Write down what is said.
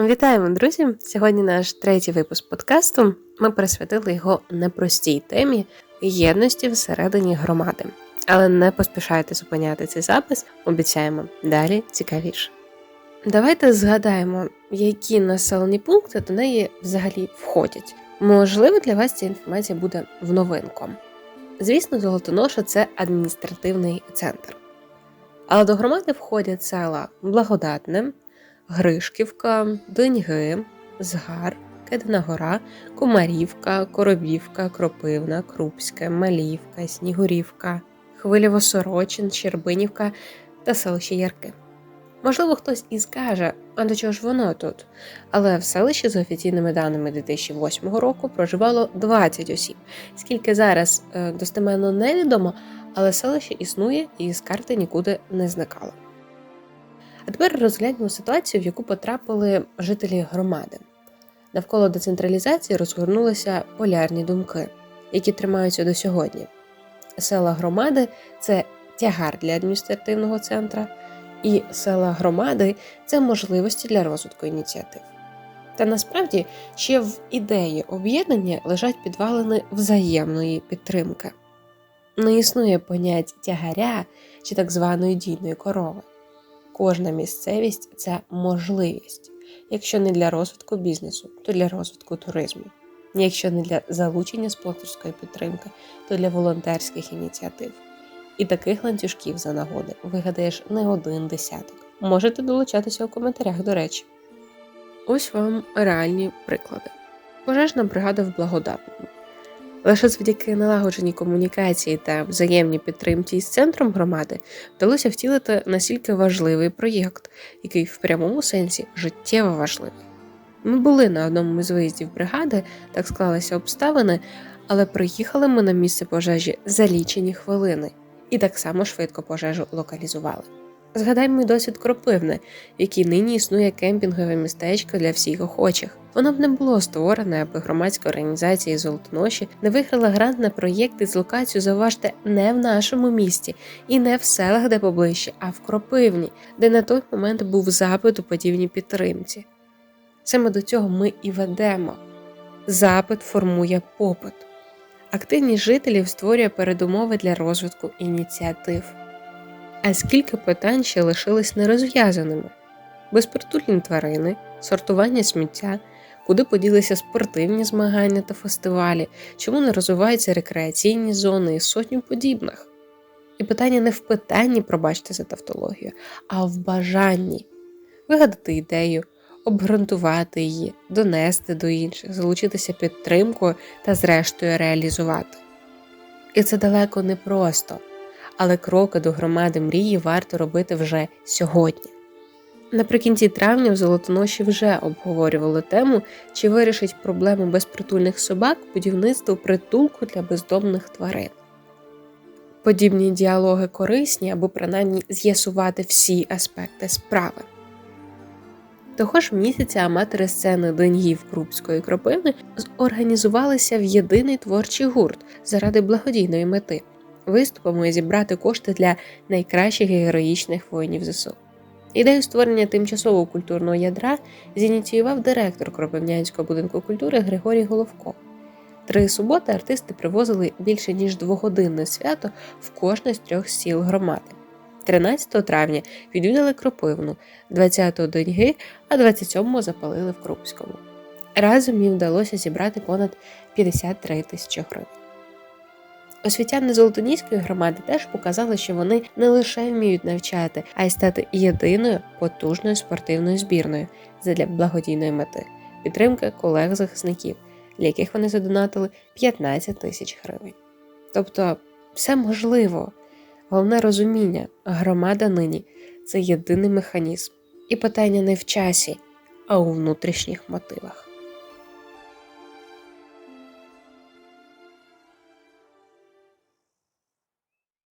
Вітаємо, друзі! Сьогодні наш третій випуск подкасту. Ми присвятили його непростій темі єдності всередині громади. Але не поспішайте зупиняти цей запис, обіцяємо далі цікавіше. Давайте згадаємо, які населені пункти до неї взагалі входять. Можливо, для вас ця інформація буде в новинку. Звісно, Золотоноша це адміністративний центр. Але до громади входять села Благодатне, Гришківка, Доньги, Згар, Кедина Гора, Кумарівка, Коробівка, Кропивна, Крупська, Малівка, Снігурівка, Хвилєво-Сорочин, Щербинівка та селище Ярки. Можливо, хтось і скаже, а до чого ж воно тут? Але в селищі за офіційними даними 2008 року проживало 20 осіб. Скільки зараз е, достеменно невідомо, але селище існує і з карти нікуди не зникало. А тепер розгляньмо ситуацію, в яку потрапили жителі громади. Навколо децентралізації розгорнулися полярні думки, які тримаються до сьогодні. Села громади це тягар для адміністративного центра, і села громади це можливості для розвитку ініціатив. Та насправді ще в ідеї об'єднання лежать підвалини взаємної підтримки. Не існує понять тягаря чи так званої дійної корови. Кожна місцевість це можливість, якщо не для розвитку бізнесу, то для розвитку туризму. Якщо не для залучення спонсорської підтримки, то для волонтерських ініціатив. І таких ланцюжків за нагоди вигадаєш не один десяток. Можете долучатися у коментарях, до речі. Ось вам реальні приклади. Пожежна бригада в благодатному. Лише завдяки налагодженій комунікації та взаємній підтримці з центром громади вдалося втілити настільки важливий проєкт, який в прямому сенсі життєво важливий. Ми були на одному з виїздів бригади, так склалися обставини, але приїхали ми на місце пожежі за лічені хвилини і так само швидко пожежу локалізували. Згадаймо й досвід Кропивни, в якій нині існує кемпінгове містечко для всіх охочих. Воно б не було створене, аби громадська організація Золотоноші не виграла грант на проєкти з локацією, заважте, не в нашому місті і не в селах, де поближче, а в Кропивні, де на той момент був запит у подібній підтримці. Саме до цього ми і ведемо. Запит формує попит. Активність жителів створює передумови для розвитку ініціатив. А скільки питань ще лишились нерозв'язаними: безпритульні тварини, сортування сміття, куди поділися спортивні змагання та фестивалі, чому не розвиваються рекреаційні зони і сотні подібних. І питання не в питанні, пробачте за тавтологію, а в бажанні вигадати ідею, обґрунтувати її, донести до інших, залучитися підтримкою та, зрештою, реалізувати. І це далеко не просто але кроки до громади мрії варто робити вже сьогодні. Наприкінці травня в Золотоноші вже обговорювали тему, чи вирішить проблему безпритульних собак будівництво притулку для бездомних тварин. Подібні діалоги корисні, аби принаймні з'ясувати всі аспекти справи. Того ж місяця аматори сцени Деньгів Крупської кропини зорганізувалися в єдиний творчий гурт заради благодійної мети виступами зібрати кошти для найкращих і героїчних воїнів ЗСУ. Ідею створення тимчасового культурного ядра зініціював директор Кропивнянського будинку культури Григорій Головко. Три суботи артисти привозили більше ніж двогодинне свято в кожне з трьох сіл громади. 13 травня відвідали Кропивну, 20-го Доньги, а 27-го запалили в Крупському. Разом їм вдалося зібрати понад 53 тисячі гривень. Освітяни Золотоніської громади теж показали, що вони не лише вміють навчати, а й стати єдиною потужною спортивною збірною задля благодійної мети підтримки колег-захисників, для яких вони задонатили 15 тисяч гривень. Тобто все можливо, головне розуміння, громада нині це єдиний механізм, і питання не в часі, а у внутрішніх мотивах.